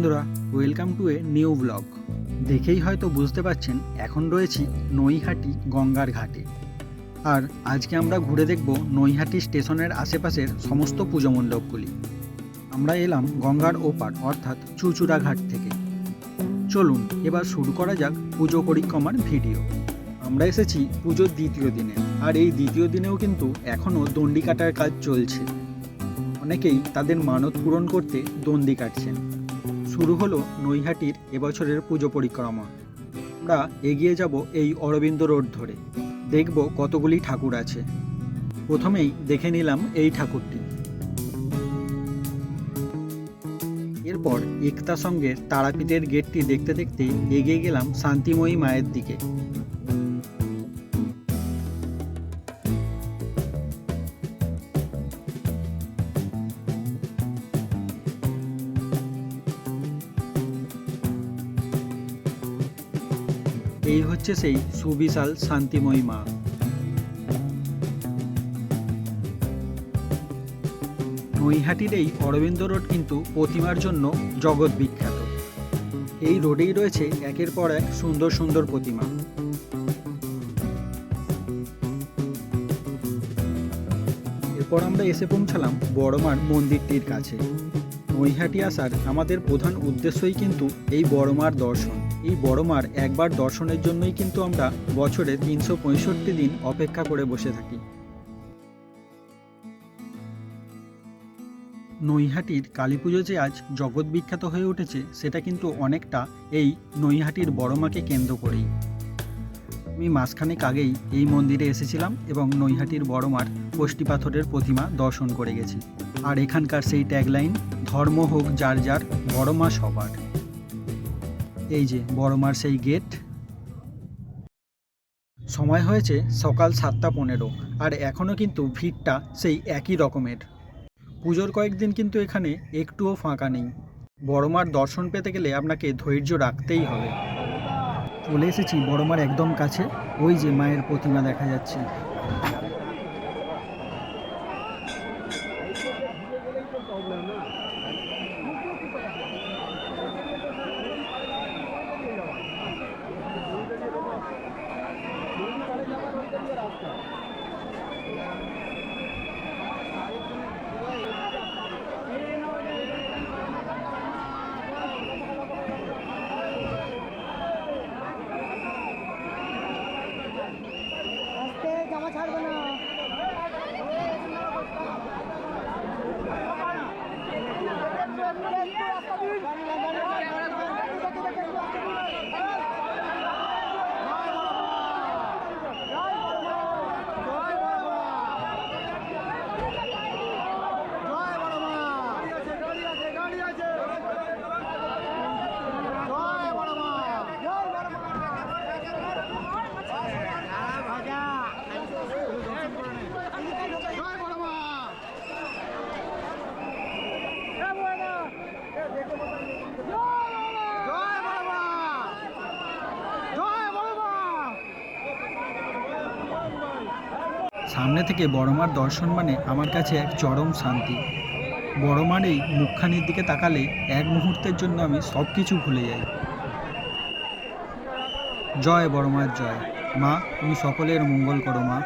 বন্ধুরা welcome to a new blog দেখেই হয়তো বুঝতে পারছেন, এখন রয়েছি নৈহাটি গঙ্গার ঘাটে। আর আজকে আমরা ঘুরে দেখব নৈহাটি স্টেশনের আশেপাশের সমস্ত পুজো মণ্ডপগুলি। আমরা এলাম গঙ্গার ওপার, অর্থাৎ চুচুড়া ঘাট থেকে। চলুন, এবার শুরু করা যাক পুজো পরিক্রমার ভিডিও। আমরা এসেছি পুজোর দ্বিতীয় দিনে, আর এই দ্বিতীয় দিনেও কিন্তু এখনও দণ্ডি কাটার কাজ চলছে। অনেকেই তাদের মানত পূরণ করতে দণ্ডি কাটছেন। শুরু হলো নৈহাটির এবছরের পুজো পরিক্রমা। আমরা এগিয়ে যাব এই অরবিন্দ রোড ধরে। দেখব কতগুলি ঠাকুর আছে। প্রথমেই দেখে নিলাম এই ঠাকুরটি। এরপর একতা সঙ্গে তারাপীঠের গেটটি দেখতে দেখতে এগিয়ে গেলাম শান্তিময়ী মায়ের দিকে। হচ্ছে সেই সুবিশাল শান্তিময়ী মা নৈহাটির এই অরবিন্দ রোড কিন্তু প্রতিমার জন্য জগৎ বিখ্যাত। এই রোডেই রয়েছে একের পর এক সুন্দর সুন্দর প্রতিমা। এরপর আমরা এসে পৌঁছালাম বড়মার মন্দিরটির কাছে। নৈহাটি আসার আমাদের প্রধান উদ্দেশ্যই কিন্তু এই বড়মার দর্শন। এই বড়মার একবার দর্শনের জন্যই কিন্তু আমরা বছরে তিনশো পঁয়ষট্টি দিন অপেক্ষা করে বসে থাকি। নৈহাটির কালী পুজো যে আজ জগৎ বিখ্যাত হয়ে উঠেছে, সেটা কিন্তু অনেকটা এই নৈহাটির বড়মাকে কেন্দ্র করেই। আমি মাসখানেক আগেই এই মন্দিরে এসেছিলাম এবং নৈহাটির বড়মার কোষ্ঠী পাথরের প্রতিমা দর্শন করে গেছি। আর এখানকার সেই ট্যাগলাইন ধর্ম হোক, যার যার বড় মা সবার। এই যে, বড়মার সেই গেট। সময় হয়েছে সকাল সাতটা পনেরো, আর এখনও কিন্তু ভিড়টা সেই একই রকমের। পুজোর কয়েকদিন কিন্তু এখানে একটুও ফাঁকা নেই। বড়মার দর্শন পেতে গেলে আপনাকে ধৈর্য রাখতেই হবে। চলে এসেছি বড়মার একদম কাছে। ওই যে মায়ের প্রতিমা দেখা যাচ্ছে। সামনে থেকে বড়মার দর্শন মানে আমার কাছে এক চরম শান্তি। বড়মার এই মুখখানির দিকে তাকালে এক মুহূর্তের জন্য আমি সব কিছু ভুলে যাই। জয় বড়মার জয়। মা, তুমি সকলের মঙ্গল করো মা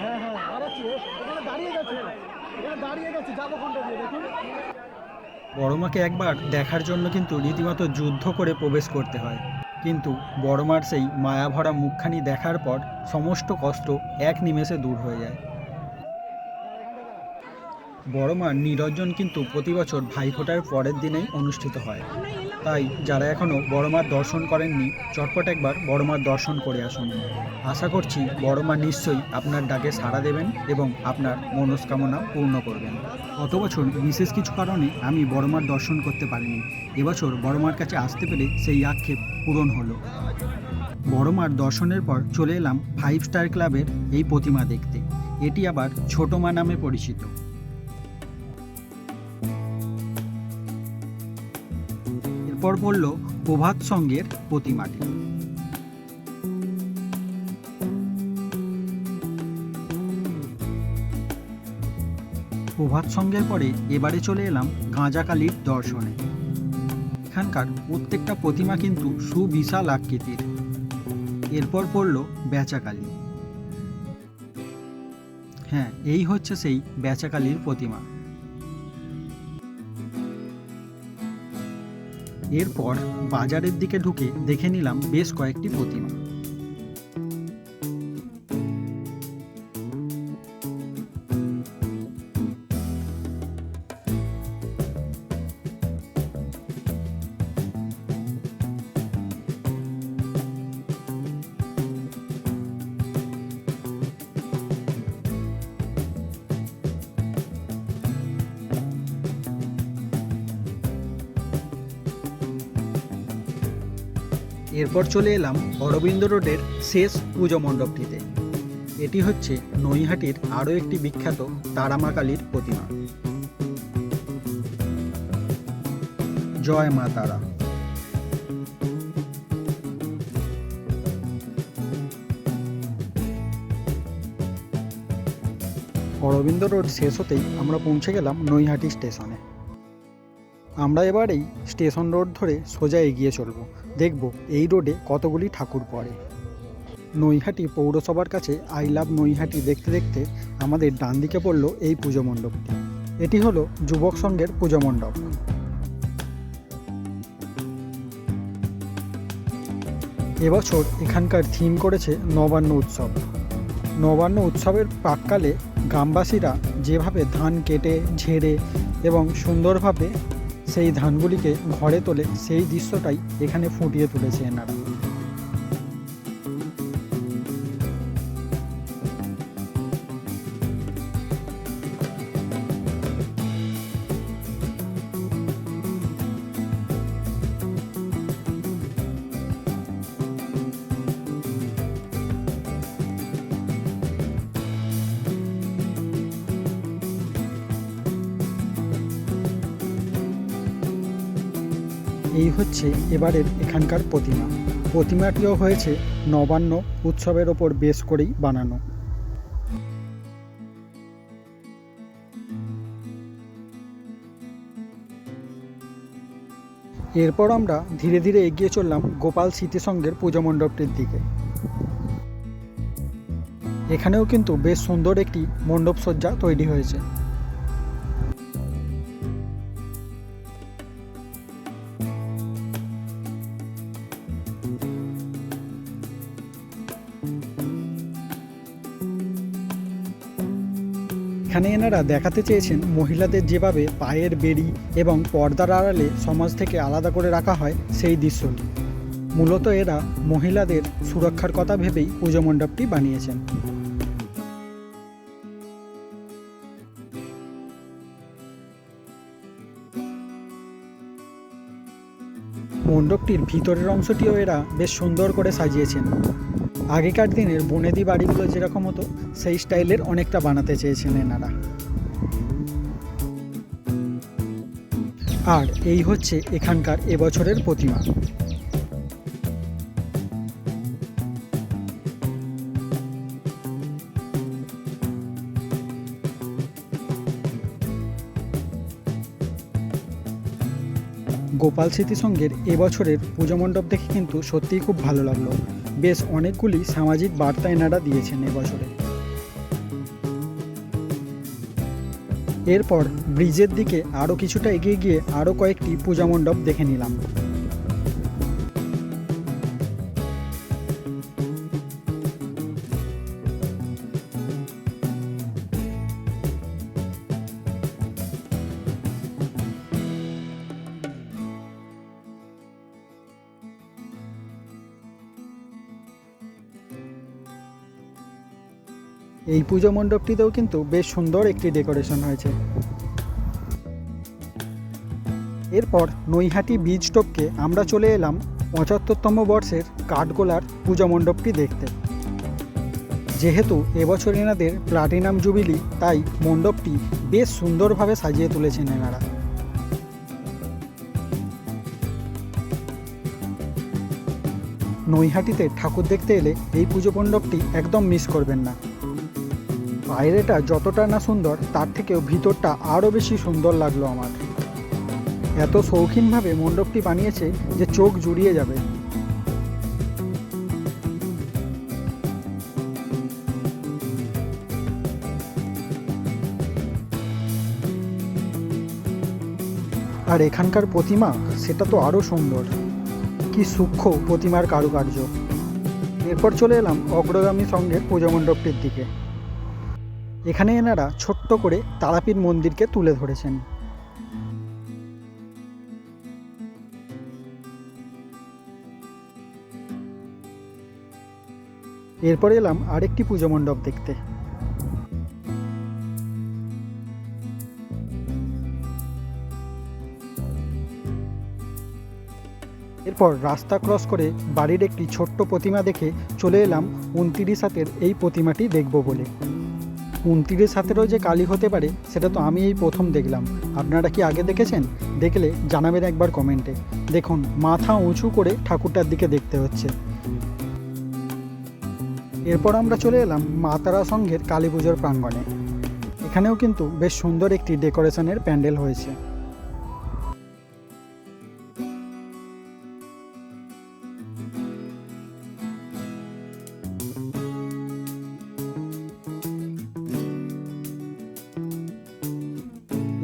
হ্যাঁ বড়মাকে একবার দেখার জন্য কিন্তু রীতিমতো যুদ্ধ করে প্রবেশ করতে হয়। কিন্তু বড়মার সেই মায়াভরা মুখখানি দেখার পর সমস্ত কষ্ট এক নিমেষে দূর হয়ে যায়। বড়মার নিরঞ্জন কিন্তু প্রতি বছর ভাইফোঁটার পরের দিনেই অনুষ্ঠিত হয়। তাই যারা এখনও বড়মার দর্শন করেননি, চটপট একবার বড়মার দর্শন করে আসুন। আশা করছি বড়মা নিশ্চয়ই আপনার ডাকে সাড়া দেবেন এবং আপনার মনস্কামনা পূর্ণ করবেন। গত বছর বিশেষ কিছু কারণে আমি বড়মার দর্শন করতে পারিনি। এবছর বড়মার কাছে আসতে পেরে সেই আক্ষেপ পূরণ হলো। বড়মার দর্শনের পর চলে এলাম ফাইভ স্টার ক্লাবের এই প্রতিমা দেখতে। এটি আবার ছোট মা নামে পরিচিত। এরপর পড়ল প্রভাত সঙ্গের প্রতিমাটি। প্রভাত সঙ্গের পরে এবারে চলে এলাম গাঁজাকালির দর্শনে। এখানকার প্রত্যেকটা প্রতিমা কিন্তু সুবিশাল আকৃতির। এরপর পড়ল বেচাকালী। হ্যাঁ এই হচ্ছে সেই বেচাকালীর প্রতিমা। এরপর বাজারের দিকে ঢুকে দেখে নিলাম বেশ কয়েকটি প্রতিমা। এরপর চলে এলাম অরবিন্দ রোডের শেষ পুজো মণ্ডপটিতে। এটি হচ্ছে নৈহাটির আরও একটি বিখ্যাত তারামা কালীর প্রতিমা। জয় মা তারা। অরবিন্দ রোড শেষ হতেই আমরা পৌঁছে গেলাম নৈহাটি স্টেশনে। আমরা এবারেই স্টেশন রোড ধরে সোজা এগিয়ে চলব। দেখব এই রোডে কতগুলি ঠাকুর পড়ে। নৈহাটি পৌরসভার কাছে আই লাভ নৈহাটি দেখতে দেখতে আমাদের ডান দিকে পড়ল এই পুজো মণ্ডপটি। এটি হলো যুবক সংঘের পুজো মণ্ডপ। এবছর এখানকার থিম করেছে নবান্ন উৎসব। নবান্ন উৎসবের প্রাককালে গ্রামবাসীরা যেভাবে ধান কেটে, ঝেড়ে এবং সুন্দরভাবে সেই ধানগুলিকে ঘরে তোলে সেই দৃশ্যটাই এখানে ফুটিয়ে তুলেছে এনারা। এই হচ্ছে এবারের এখানকার প্রতিমা। প্রতিমাটিও হয়েছে নবান্ন উৎসবের ওপর বেশ করেই বানানো। এরপর আমরা ধীরে ধীরে এগিয়ে চললাম গোপাল স্মৃতিসংঘের পুজো মণ্ডপটির দিকে। এখানেও কিন্তু বেশ সুন্দর একটি মণ্ডপ সজ্জা তৈরি হয়েছে। এখানে এনারা দেখাতে চেয়েছেন মহিলাদের যেভাবে পায়ের বেড়ি এবং পর্দার আড়ালে সমাজ থেকে আলাদা করে রাখা হয় সেই দৃশ্যটি। মূলত এরা মহিলাদের সুরক্ষার কথা ভেবেই পুজো মণ্ডপটি বানিয়েছেন। মণ্ডপটির ভিতরের অংশটিও এরা বেশ সুন্দর করে সাজিয়েছেন। আগেকার দিনের বনেদি বাড়িগুলো যেরকম হতো, সেই স্টাইলের অনেকটা বানাতে চেয়েছেন এনারা। আর এই হচ্ছে এখানকার এবছরের প্রতিমা। গোপাল স্মৃতিসংঘের এবছরের পুজো মণ্ডপ দেখে কিন্তু সত্যিই খুব ভালো লাগল। বেশ অনেকগুলি সামাজিক বার্তা এনারা দিয়েছেন এবছরে এরপর ব্রিজের দিকে আরও কিছুটা এগিয়ে গিয়ে আরও কয়েকটি পূজা মণ্ডপ দেখে নিলাম। এই পুজো মণ্ডপটিতেও কিন্তু বেশ সুন্দর একটি ডেকোরেশন হয়েছে। এরপর নৈহাটি বীজ টপকে আমরা চলে এলাম পঁচাত্তরতম বর্ষের কাঠগোলার পূজা মণ্ডপটি দেখতে। যেহেতু এবছর এনাদের প্লাটিনাম জুবিলি, তাই মণ্ডপটি বেশ সুন্দরভাবে সাজিয়ে তুলেছেন এনারা। নৈহাটিতে ঠাকুর দেখতে এলে এই পুজো মণ্ডপটি একদম মিস করবেন না। বাইরেটা যতটা না সুন্দর, তার থেকেও ভিতরটা আরও বেশি সুন্দর লাগল আমার। এত শৌখিনভাবে মণ্ডপটি বানিয়েছে যে চোখ জুড়িয়ে যাবে। আর এখানকার প্রতিমা, সেটা তো আরও সুন্দর। কি সূক্ষ্ম প্রতিমার কারুকার্য। এরপর চলে এলাম অগ্রগামী সঙ্গের পুজো মণ্ডপটির দিকে। এখানে এনারা ছোট্ট করে তারাপীঠ মন্দিরকে তুলে ধরেছেন। এরপর এলাম আরেকটি পুজো মণ্ডপ দেখতে। এরপর রাস্তা ক্রস করে বাড়ির একটি ছোট্ট প্রতিমা দেখে চলে এলাম উনতিরিশ হাতের এই প্রতিমাটি দেখব বলে। উনতিরিশ হাতেরও যে কালী হতে পারে, সেটা তো আমি এই প্রথম দেখলাম। আপনারা কি আগে দেখেছেন? দেখলে জানাবেন একবার কমেন্টে। দেখুন, মাথা উঁচু করে ঠাকুরটার দিকে দেখতে হচ্ছে। এরপর আমরা চলে এলাম মাতারা সংঘের কালী পুজোর প্রাঙ্গণে। এখানেও কিন্তু বেশ সুন্দর একটি ডেকোরেশনের প্যান্ডেল হয়েছে।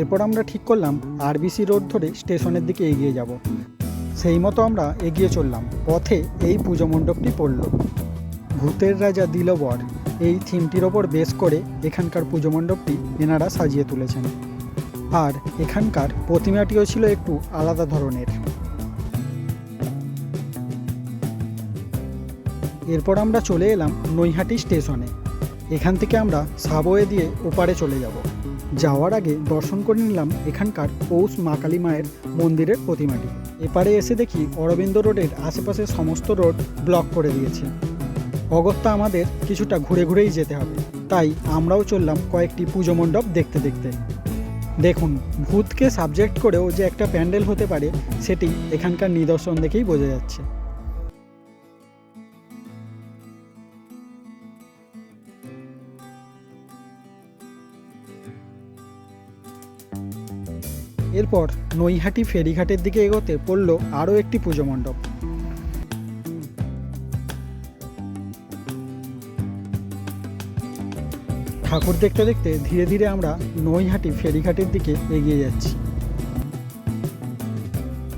এরপর আমরা ঠিক করলাম আরবিসি রোড ধরে স্টেশনের দিকে এগিয়ে যাব। সেই মতো আমরা এগিয়ে চললাম। পথে এই পুজো মণ্ডপটি পড়ল। ভূতের রাজা দিলবর এই থিমটির ওপর বেস করে এখানকার পুজো মণ্ডপটি এনারা সাজিয়ে তুলেছেন। আর এখানকার প্রতিমাটিও ছিল একটু আলাদা ধরনের। এরপর আমরা চলে এলাম নৈহাটি স্টেশনে। এখান থেকে আমরা সাবওয়ে দিয়ে ওপারে চলে যাব। যাওয়ার আগে দর্শন করে নিলাম এখানকার পৌষ মা কালী মায়ের মন্দিরের প্রতিমাটি। এপারে এসে দেখি অরবিন্দ রোডের আশেপাশের সমস্ত রোড ব্লক করে দিয়েছে। অগত্যা আমাদের কিছুটা ঘুরে ঘুরেই যেতে হবে। তাই আমরাও চললাম কয়েকটি পুজো মণ্ডপ দেখতে দেখতে। দেখুন, ভূতকে সাবজেক্ট করেও যে একটা প্যান্ডেল হতে পারে, সেটি এখানকার নিদর্শন দেখেই বোঝা যাচ্ছে। এরপর নৈহাটি ফেরিঘাটের দিকে এগোতে পড়ল আরও একটি পুজো মণ্ডপ। ঠাকুর দেখতে দেখতে ধীরে ধীরে আমরা নৈহাটি ফেরিঘাটের দিকে এগিয়ে যাচ্ছি।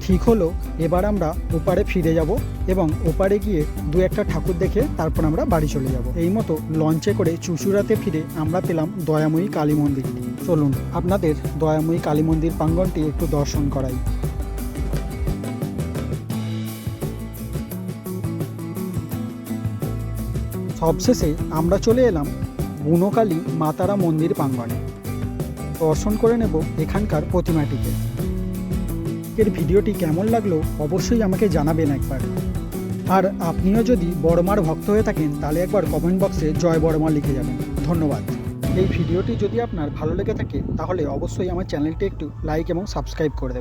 ঠিক হলো, এবার আমরা ওপারে ফিরে যাব এবং ওপারে গিয়ে দু একটা ঠাকুর দেখে তারপর আমরা বাড়ি চলে যাব। এই মতো লঞ্চে করে চুচুড়াতে ফিরে আমরা পেলাম দয়াময়ী কালী মন্দিরটি চলুন, আপনাদের দয়াময়ী কালী মন্দির প্রাঙ্গণটি একটু দর্শন করাই। সবশেষে আমরা চলে এলাম বুনোকালী মাতারা মন্দির প্রাঙ্গণে। দর্শন করে নেব এখানকার প্রতিমাটিকে। এর ভিডিওটি কেমন লাগল অবশ্যই আমাকে জানাবেন একবার। আর আপনিও যদি বড়মার ভক্ত হয়ে থাকেন, তাহলে একবার কমেন্ট বক্সে জয় বড়মা লিখে যাবেন। ধন্যবাদ। এই ভিডিওটি যদি আপনার ভালো লেগে থাকে, তাহলে অবশ্যই আমার চ্যানেলটি একটু লাইক এবং সাবস্ক্রাইব করে দেবেন।